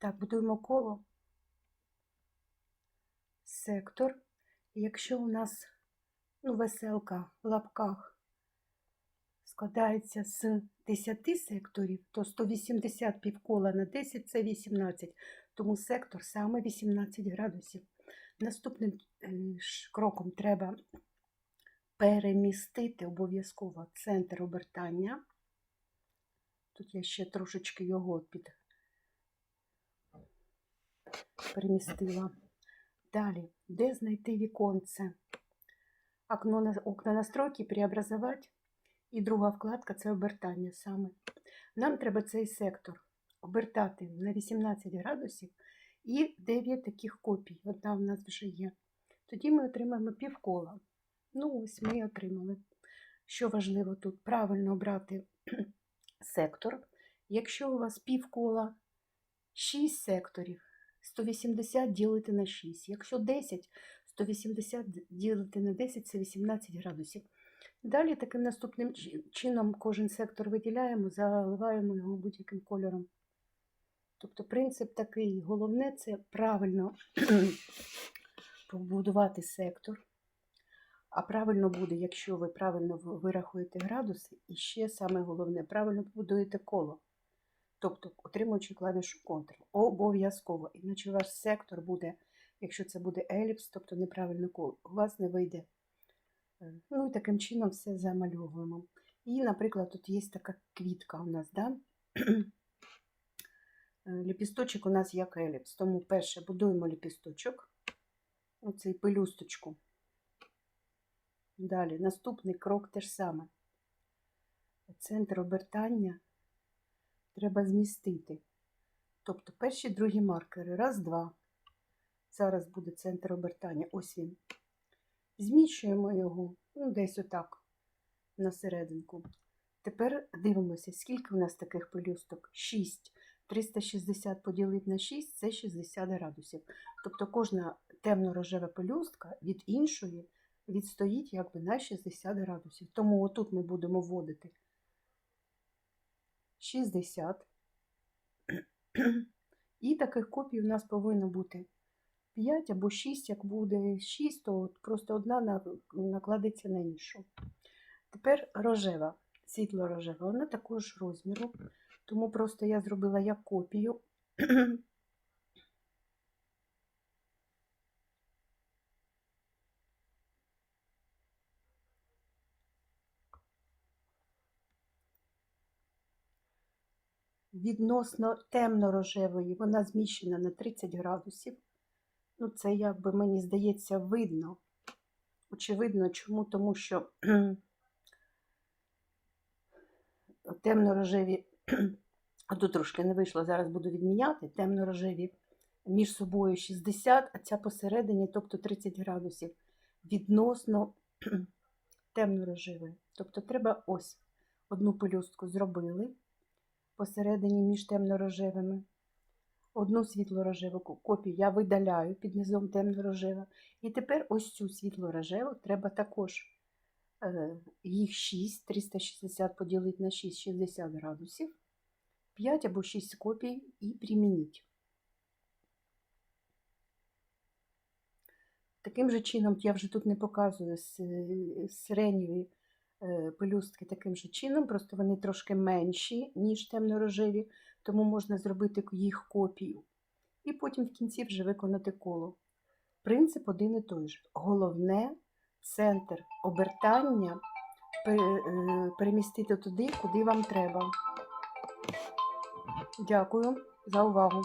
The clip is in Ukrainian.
Так, будуємо коло, сектор. Якщо у нас ну, веселка в лапках складається з 10 секторів, то 180 півкола на 10 це 18. Тому сектор саме 18 градусів. Наступним е, кроком треба перемістити обов'язково центр обертання. Тут я ще трошечки його під перемістила. Далі, де знайти віконце? Окно, на- окна настройки преобразувати. І друга вкладка це обертання саме. Нам треба цей сектор обертати на 18 градусів і 9 таких копій. Одна в нас вже є. Тоді ми отримаємо півкола. Ну, ось ми отримали. Що важливо тут? Правильно обрати сектор. Якщо у вас півкола 6 секторів, 180 ділити на 6. Якщо 10, 180 ділити на 10 це 18 градусів. Далі таким наступним чином кожен сектор виділяємо, заливаємо його будь-яким кольором. Тобто принцип такий, головне це правильно побудувати сектор. А правильно буде, якщо ви правильно вирахуєте градуси, і ще саме головне, правильно побудуєте коло. Тобто, отримуючи клавішу Ctrl. Обов'язково. Іначе ваш сектор буде, якщо це буде еліпс, тобто неправильне коло, у вас не вийде. Е, Ну і таким чином все замальовуємо. І, наприклад, тут є така квітка у нас, да? Е, Ліпісточок у нас як еліпс. Тому перше будуємо ліпісточок, оцей пелюсточку. Далі, наступний крок теж саме. Центр обертання треба змістити. Тобто перші, другі маркери. Раз, два. Зараз буде центр обертання. Ось він. Зміщуємо його, ну, десь отак, на серединку. Тепер дивимося, скільки у нас таких пелюсток? 6. 360 поділити на 6 це 60 градусів. Тобто кожна темно-рожева пелюстка від іншої відстоїть якби на 60 градусів. Тому отут ми будемо вводити 60. І таких копій у нас повинно бути 5 або 6, як буде 6, то просто одна накладеться на іншу. Тепер рожева, світло-рожева, вона також розміру, тому просто я зробила як копію. Відносно темно-рожевої, вона зміщена на 30 градусів. Ну, це, якби мені здається, видно. Очевидно, чому? Тому що темно-рожеві, а тут трошки не вийшло, зараз буду відміняти. Темно-рожеві між собою 60, а ця посередині, тобто 30 градусів, відносно темно-рожевої. Тобто треба ось одну пелюстку зробили посередині між темно-рожевими. Одну світло-рожеву ко- копію я видаляю під низом темно-рожева. І тепер ось цю світло-рожеву треба також е, їх 6, 360 поділити на 6, 60 градусів, 5 або 6 копій і примініть. Таким же чином, я вже тут не показую сиренєві е, пелюстки таким же чином, просто вони трошки менші, ніж темно-рожеві, тому можна зробити їх копію. І потім в кінці вже виконати коло. Принцип один і той же. Головне центр обертання е, перемістити туди, куди вам треба. Дякую за увагу.